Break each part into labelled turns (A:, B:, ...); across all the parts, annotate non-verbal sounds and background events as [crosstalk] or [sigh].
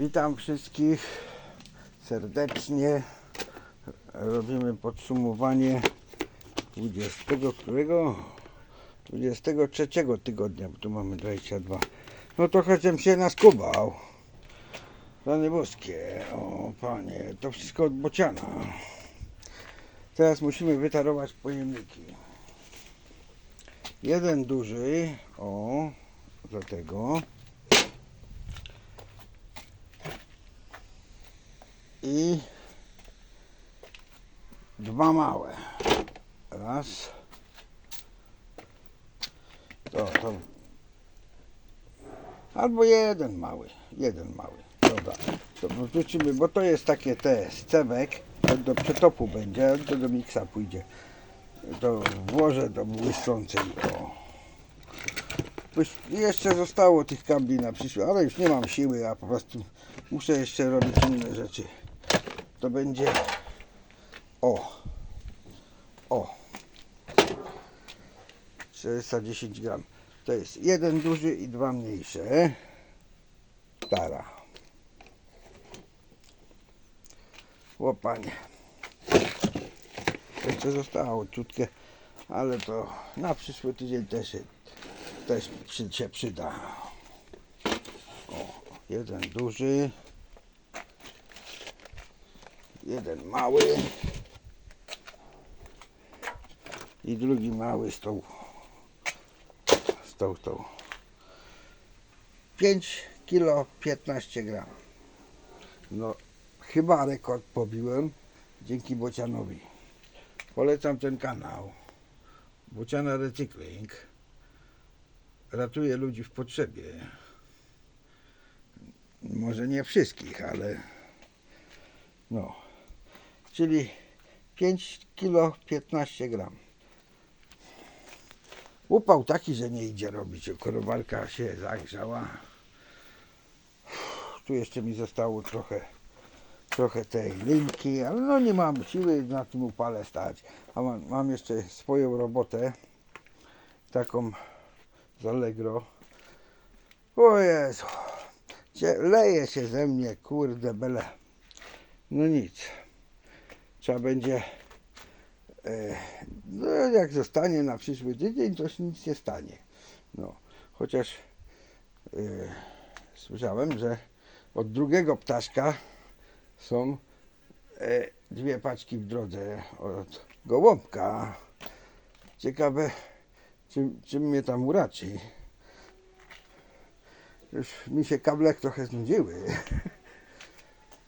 A: Witam wszystkich serdecznie. Robimy podsumowanie 20 którego? 23 tygodnia, bo tu mamy 22. No trochę żem się naskubał. Panie boskie, o panie, to wszystko od bociana. Teraz musimy wytarować pojemniki. Jeden duży, o, do tego. Dwa małe. Raz. To, to. Albo jeden mały. Jeden mały. Dobra. To wrzucimy, bo to jest takie te z cewek. To do przetopu będzie, to do miksa pójdzie. To włożę do błyszczącej. O. Jeszcze zostało tych kabli na przyszłość, ale już nie mam siły, a po prostu muszę jeszcze robić inne rzeczy. To będzie o o 410 gram. To jest jeden duży i dwa mniejsze. Tara. Łopanie. Jeszcze zostało ciutkie, ale to na przyszły tydzień też, też przy- się przyda. O, jeden duży. Jeden mały. I drugi mały z tą z tą, tą. 5 kilo 15 gram. No chyba rekord pobiłem dzięki Bocianowi. Polecam ten kanał. Bociana Recykling. Ratuje ludzi w potrzebie. Może nie wszystkich, ale no. Czyli 5 kilo 15 gram. Upał taki, że nie idzie robić. Korowarka się zagrzała. Tu jeszcze mi zostało trochę, trochę tej linki, ale no nie mam siły na tym upale stać. A mam, mam jeszcze swoją robotę, taką z Allegro. O Jezu, leje się ze mnie, kurde bele. No nic, trzeba będzie E, No, jak zostanie na przyszły tydzień, to się nic nie stanie. No, chociaż e, słyszałem, że od drugiego ptaszka są e, dwie paczki w drodze od gołąbka. Ciekawe, czym, czym mnie tam uraczy. Już mi się kable trochę znudziły. [laughs]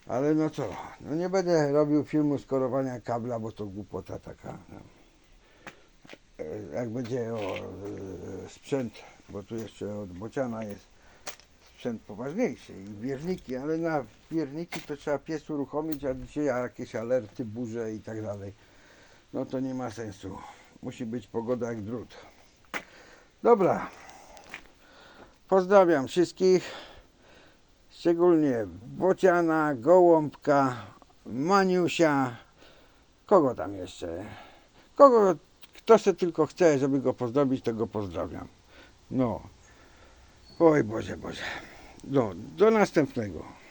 A: Ale no co, no nie będę robił filmu skorowania kabla, bo to głupota taka. no. Jak będzie o e, sprzęt, bo tu jeszcze od bociana jest sprzęt poważniejszy i wierniki, ale na wierniki to trzeba pies uruchomić, a dzisiaj jakieś alerty, burze i tak dalej. No to nie ma sensu. Musi być pogoda jak drut. Dobra. Pozdrawiam wszystkich. Szczególnie Bociana, Gołąbka, Maniusia, kogo tam jeszcze? Kogo, kto se tylko chce, żeby go pozdrowić, to go pozdrawiam. No. Oj Boże, Boże. No, do następnego.